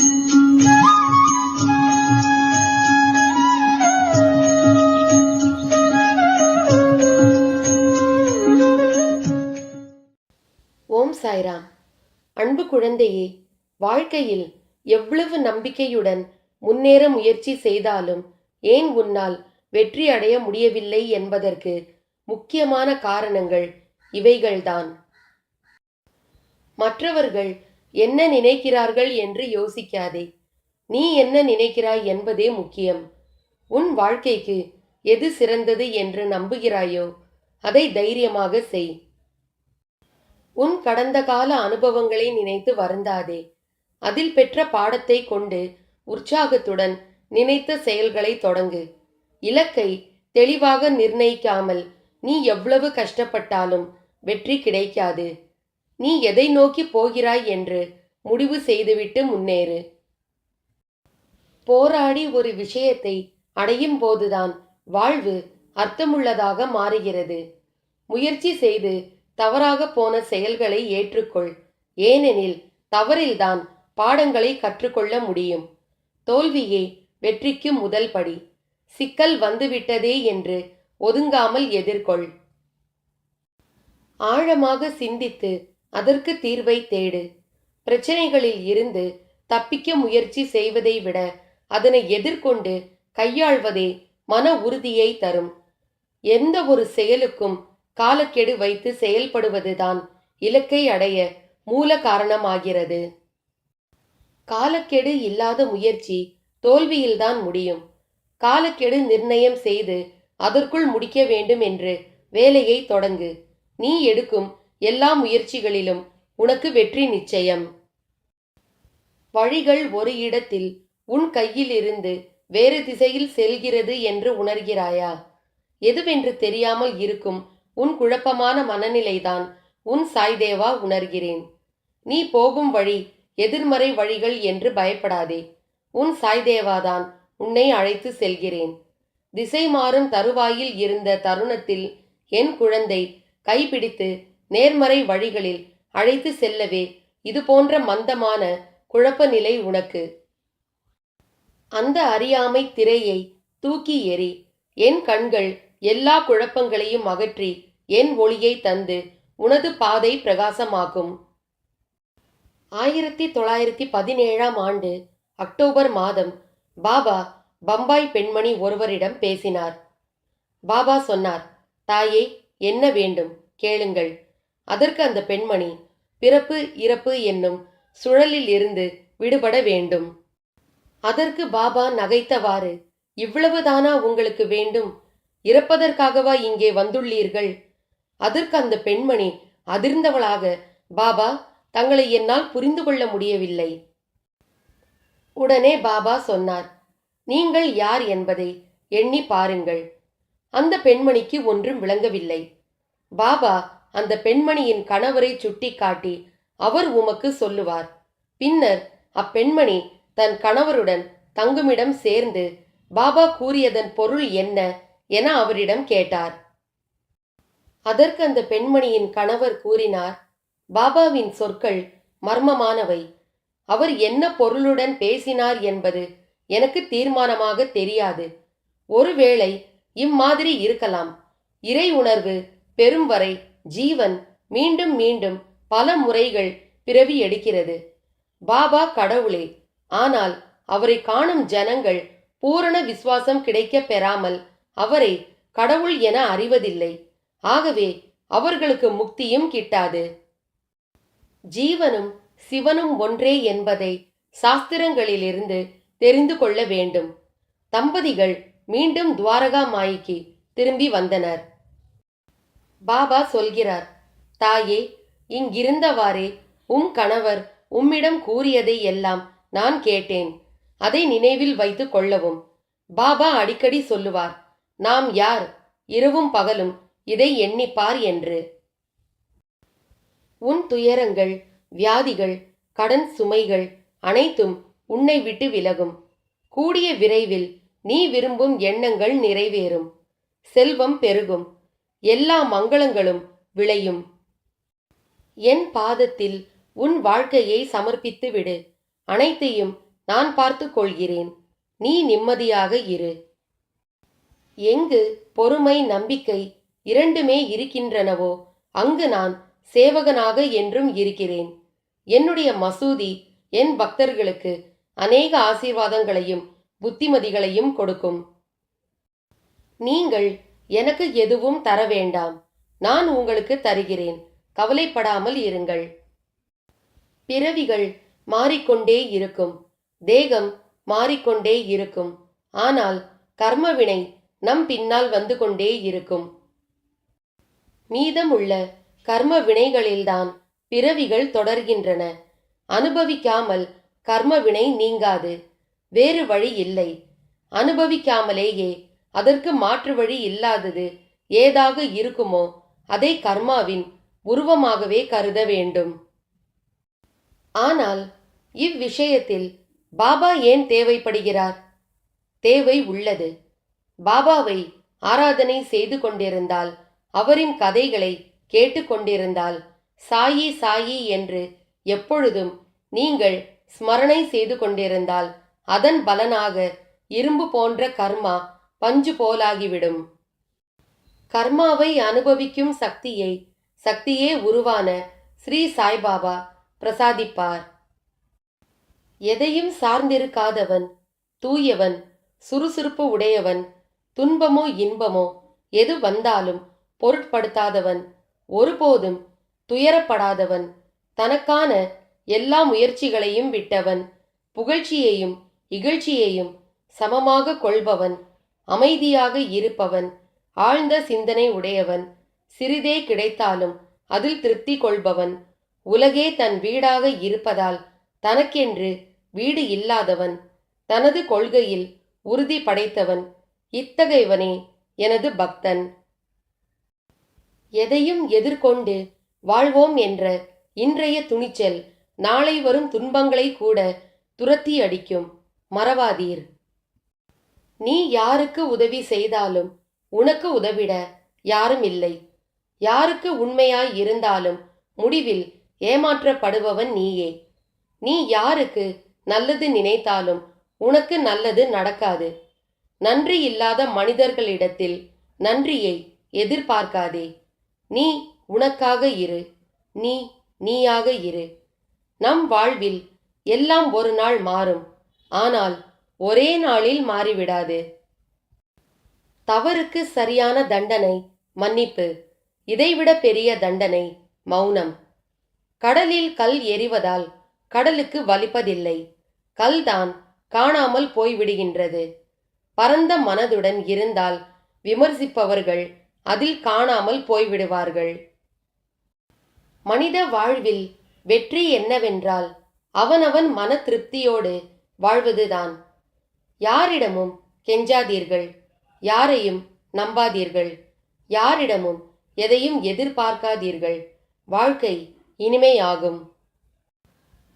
ஓம் சாய்ராம். அன்பு குழந்தையே வாழ்க்கையில் எவ்வளவு நம்பிக்கையுடன் முன்னேற முயற்சி செய்தாலும் ஏன் உன்னால் வெற்றி அடைய முடியவில்லை என்பதற்கு முக்கியமான காரணங்கள் இவைகள்தான். மற்றவர்கள் என்ன நினைக்கிறார்கள் என்று யோசிக்காதே. நீ என்ன நினைக்கிறாய் என்பதே முக்கியம். உன் வாழ்க்கைக்கு எது சிறந்தது என்று நம்புகிறாயோ அதை தைரியமாக செய். உன் கடந்த கால அனுபவங்களை நினைத்து வருந்தாதே. அதில் பெற்ற பாடத்தை கொண்டு உற்சாகத்துடன் நினைத்த செயல்களை தொடங்கு. இலக்கை தெளிவாக நிர்ணயிக்காமல் நீ எவ்வளவு கஷ்டப்பட்டாலும் வெற்றி கிடைக்காது. நீ எதை நோக்கி போகிறாய் என்று முடிவு செய்துவிட்டு முன்னேறு. போராடி ஒரு விஷயத்தை அடையும் போதுதான் வாழ்வு அர்த்தமுள்ளதாக மாறுகிறது. முயற்சி செய்து தவறாக போன செயல்களை ஏற்றுக்கொள். ஏனெனில் தவறில்தான் பாடங்களை கற்றுக்கொள்ள முடியும். தோல்வியே வெற்றிக்கு முதல் படி. சிக்கல் வந்துவிட்டதே என்று ஒதுங்காமல் எதிர்கொள். ஆழமாக சிந்தித்து அதற்கு தீர்வை தேடு. பிரச்சனைகளில் இருந்து தப்பிக்க முயற்சி செய்வதை விட அதனை எதிர்கொண்டு கையாள்வதே மன உறுதியை தரும். எந்த ஒரு செயலுக்கும் காலக்கெடு வைத்து செயல்படுவதுதான் இலக்கை அடைய மூல காரணமாகிறது. காலக்கெடு இல்லாத முயற்சி தோல்வியில்தான் முடியும். காலக்கெடு நிர்ணயம் செய்து அதற்குள் முடிக்க வேண்டும் என்று வேலையை தொடங்கு. நீ எடுக்கும் எல்லா முயற்சிகளிலும் உனக்கு வெற்றி நிச்சயம். வழிகள் ஒரு இடத்தில் உன் கையிலிருந்து வேறு திசையில் செல்கிறது என்று உணர்கிறாயா? எதுவென்று தெரியாமல் இருக்கும் உன் குழப்பமான மனநிலைதான் உன் சாய்தேவா உணர்கிறேன். நீ போகும் வழி எதிர்மறை வழிகள் என்று பயப்படாதே. உன் சாய்தேவாதான் உன்னை அழைத்து செல்கிறேன். திசை மாறும் தருவாயில் இருந்த தருணத்தில் என் குழந்தை கைப்பிடித்து நேர்மறை வழிகளில் அழைத்து செல்லவே இது போன்ற மந்தமான குழப்ப நிலை உனக்கு. அந்த அறியாமை திரையை தூக்கி எறி என் கண்கள் எல்லா குழப்பங்களையும் அகற்றி என் ஒளியை தந்து உனது பாதை பிரகாசமாகும். ஆயிரத்தி தொள்ளாயிரத்தி பதினேழாம் ஆண்டு அக்டோபர் மாதம் பாபா பம்பாய் பெண்மணி ஒருவரிடம் பேசினார். பாபா சொன்னார் தாயே என்ன வேண்டும்? கேளுங்கள். அதற்கு அந்த பெண்மணி பிறப்பு இறப்பு என்னும் சுழலில் இருந்து விடுபட வேண்டும். அதற்கு பாபா நகைத்தவாறு இவ்வளவுதானா உங்களுக்கு வேண்டும்? இறப்பதற்காகவா இங்கே வந்துள்ளீர்கள்? அதற்கு அந்த பெண்மணி அதிர்ந்தவளாக பாபா தங்களை என்னால் புரிந்து கொள்ள முடியவில்லை. உடனே பாபா சொன்னார் நீங்கள் யார் என்பதை எண்ணி பாருங்கள். அந்த பெண்மணிக்கு ஒன்றும் விளங்கவில்லை. பாபா அந்த பெண்மணியின் கணவரை சுட்டிக்காட்டி அவர் உமக்கு சொல்லுவார். பின்னர் அப்பெண்மணி தன் கணவருடன் தங்குமிடம் சேர்ந்து பாபா கூறியதன் பொருள் என்ன? என அவரிடம் கேட்டார். அதற்கு அந்த பெண்மணியின் கணவர் கூறினார் பாபாவின் சொற்கள் மர்மமானவை. அவர் என்ன பொருளுடன் பேசினார் என்பது எனக்கு தீர்மானமாக தெரியாது. ஒருவேளை இம்மாதிரி இருக்கலாம். இறை உணர்வு பெரும் வரை ஜீவன் மீண்டும் மீண்டும் பல முறைகள் பிறவி எடுக்கிறது. பாபா கடவுளே ஆனால் அவரை காணும் ஜனங்கள் பூரண விசுவாசம் கிடைக்க பெறாமல் அவரை கடவுள் என அறிவதில்லை. ஆகவே அவர்களுக்கு முக்தியும் கிட்டாது. ஜீவனும் சிவனும் ஒன்றே என்பதை சாஸ்திரங்களிலிருந்து தெரிந்து கொள்ள வேண்டும். தம்பதிகள் மீண்டும் துவாரகா மாய்க்கு திரும்பி வந்தனர். பாபா சொல்கிறார் தாயே இங்கிருந்தவாறே உம் கணவர் உம்மிடம் கூறியதை எல்லாம் நான் கேட்டேன். அதை நினைவில் வைத்து கொள்ளவும். பாபா அடிக்கடி சொல்லுவார் நாம் யார்? இரவும் பகலும் இதை எண்ணிப்பார் என்று. உன் துயரங்கள் வியாதிகள் கடன் சுமைகள் அனைத்தும் உன்னை விட்டு விலகும். கூடிய விரைவில் நீ விரும்பும் எண்ணங்கள் நிறைவேறும். செல்வம் பெருகும். எல்லா மங்களங்களும் விளையும். என் பாதத்தில் உன் வாழ்க்கையை சமர்ப்பித்து விடு. அனைத்தையும் நான் பார்த்து கொள்கிறேன். நீ நிம்மதியாக இரு. எங்கு பொறுமை நம்பிக்கை இரண்டுமே இருக்கின்றனவோ அங்கு நான் சேவகனாக என்றும் இருக்கிறேன். என்னுடைய மசூதி என் பக்தர்களுக்கு அநேக ஆசீர்வாதங்களையும் புத்திமதிகளையும் கொடுக்கும். நீங்கள் எனக்கு எதுவும் தர வேண்டாம். நான் உங்களுக்கு தருகிறேன். கவலைப்படாமல் இருங்கள். பிறவிகள் மாறிக்கொண்டே இருக்கும். தேகம் மாறிக்கொண்டே இருக்கும். ஆனால் கர்மவினை நம் பின்னால் வந்து கொண்டே இருக்கும். மீதமுள்ள கர்ம வினைகளில்தான் பிறவிகள் தொடர்கின்றன. அனுபவிக்காமல் கர்ம வினை நீங்காது. வேறு வழி இல்லை. அனுபவிக்காமலேயே அதற்கு மாற்று வழி இல்லாதது ஏதாக இருக்குமோ அதை கர்மாவின் உருவமாகவே கருத வேண்டும். ஆனால் இவ்விஷயத்தில் பாபா ஏன் தேவைப்படுகிறார்? தேவை உள்ளது. பாபாவை ஆராதனை செய்து கொண்டிருந்தால் அவரின் கதைகளை கேட்டுக்கொண்டிருந்தால் சாயி சாயி என்று எப்பொழுதும் நீங்கள் ஸ்மரணை செய்து கொண்டிருந்தால் அதன் பலனாக இரும்பு போன்ற கர்மா பஞ்சு போலாகிவிடும். கர்மாவை அனுபவிக்கும் சக்தியை சக்தியே உருவான ஸ்ரீ சாய்பாபா பிரசாதிப்பார். எதையும் சார்ந்திருக்காதவன் தூயவன் சுறுசுறுப்பு உடையவன் துன்பமோ இன்பமோ எது வந்தாலும் பொருட்படுத்தாதவன் ஒருபோதும் துயரப்படாதவன் தனக்கான எல்லா முயற்சிகளையும் விட்டவன் புகழ்ச்சியையும் இகழ்ச்சியையும் சமமாக கொள்பவன். அமைதியாக இருப்பவன் ஆழ்ந்த சிந்தனை உடையவன் சிறிதே கிடைத்தாலும் அதில் திருப்தி கொள்பவன் உலகே தன் வீடாக இருப்பதால் தனக்கென்று வீடு இல்லாதவன் தனது கொள்கையில் உறுதி படைத்தவன் இத்தகையவனே எனது பக்தன். எதையும் எதிர்கொண்டு வாழ்வோம் என்ற இன்றைய துணிச்சல் நாளை வரும் துன்பங்களை கூட துரத்தி அடிக்கும் மறவாதீர். நீ யாருக்கு உதவி செய்தாலும் உனக்கு உதவிட யாரும் இல்லை. யாருக்கு உண்மையாய் இருந்தாலும் முடிவில் ஏமாற்றப்படுபவன் நீயே. நீ யாருக்கு நல்லது நினைத்தாலும் உனக்கு நல்லது நடக்காது. நன்றி இல்லாத மனிதர்களிடத்தில் நன்றியை எதிர்பார்க்காதே. நீ உனக்காக இரு. நீ நீயாக இரு. நம் வாழ்வில் எல்லாம் ஒரு நாள் மாறும். ஆனால் ஒரே நாளில் மாறிவிடாது. தவறுக்கு சரியான தண்டனை மன்னிப்பு. இதைவிட பெரிய தண்டனை மௌனம். கடலில் கல் எறிவதால் கடலுக்கு வலிப்பதில்லை. கல்தான் காணாமல் போய்விடுகின்றது. பரந்த மனதுடன் இருந்தால் விமர்சிப்பவர்கள் அதில் காணாமல் போய்விடுவார்கள். மனித வாழ்வில் வெற்றி என்னவென்றால் அவனவன் மன திருப்தியோடு வாழ்வதுதான். யாரிடமும் கெஞ்சாதீர்கள். யாரையும் நம்பாதீர்கள். யாரிடமும் எதையும் எதிர்பார்க்காதீர்கள். வாழ்க்கை இனிமையாகும்.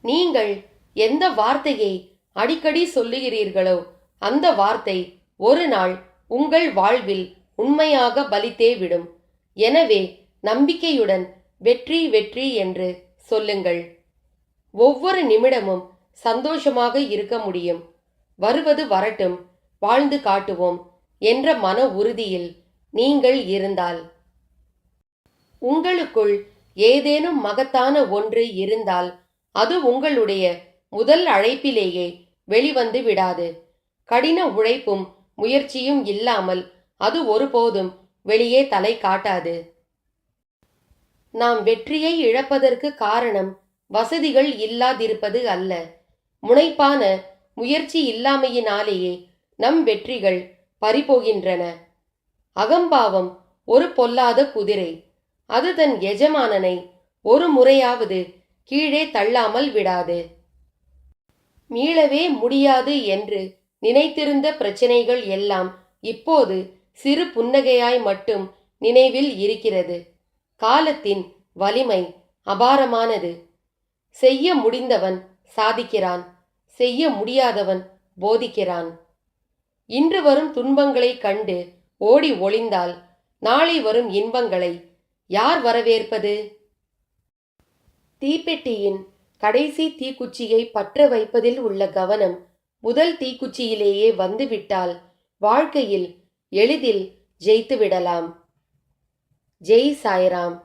நீங்கள் எந்த வார்த்தையை அடிக்கடி சொல்லுகிறீர்களோ அந்த வார்த்தை ஒரு நாள் உங்கள் வாழ்வில் உண்மையாக பலித்தே விடும். எனவே நம்பிக்கையுடன் வெற்றி வெற்றி என்று சொல்லுங்கள். ஒவ்வொரு நிமிடமும் சந்தோஷமாக இருக்க முடியும். வருவது வரட்டும் வாழ்ந்து காட்டுவோம் என்ற மன உறுதியில் நீங்கள் இருந்தால். உங்களுக்குள் ஏதேனும் மகத்தான ஒன்று இருந்தால் அது உங்களுடைய முதல் அழைப்பிலேயே வெளிவந்து விடாது. கடின உழைப்பும் முயற்சியும் இல்லாமல் அது ஒருபோதும் வெளியே தலை காட்டாது. நாம் வெற்றியை இழப்பதற்கு காரணம் வசதிகள் இல்லாதிருப்பது அல்ல. முனைப்பான முயற்சி இல்லாமையினாலேயே நம் வெற்றிகள் பறிபோகின்றன. அகம்பாவம் ஒரு பொல்லாத குதிரை. அது தன் எஜமானனை ஒரு முறையாவது கீழே தள்ளாமல் விடாது. மீளவே முடியாது என்று நினைத்திருந்த பிரச்சனைகள் எல்லாம் இப்போது சிறு புன்னகையாய் மட்டும் நினைவில் இருக்கிறது. காலத்தின் வலிமை அபாரமானது. செய்ய முடிந்தவன் சாதிக்கிறான். செய்ய முடியாதவன் போதிக்கிறான். இன்று வரும் துன்பங்களை கண்டு ஓடி ஒளிந்தால் நாளை வரும் இன்பங்களை யார் வரவேற்பது? தீப்பெட்டியின் கடைசி தீக்குச்சியை பற்ற வைப்பதில் உள்ள கவனம் முதல் தீக்குச்சியிலேயே வந்துவிட்டால் வாழ்க்கையில் எளிதில் ஜெயித்து விடலாம் ஜெய் சாய்ராம்.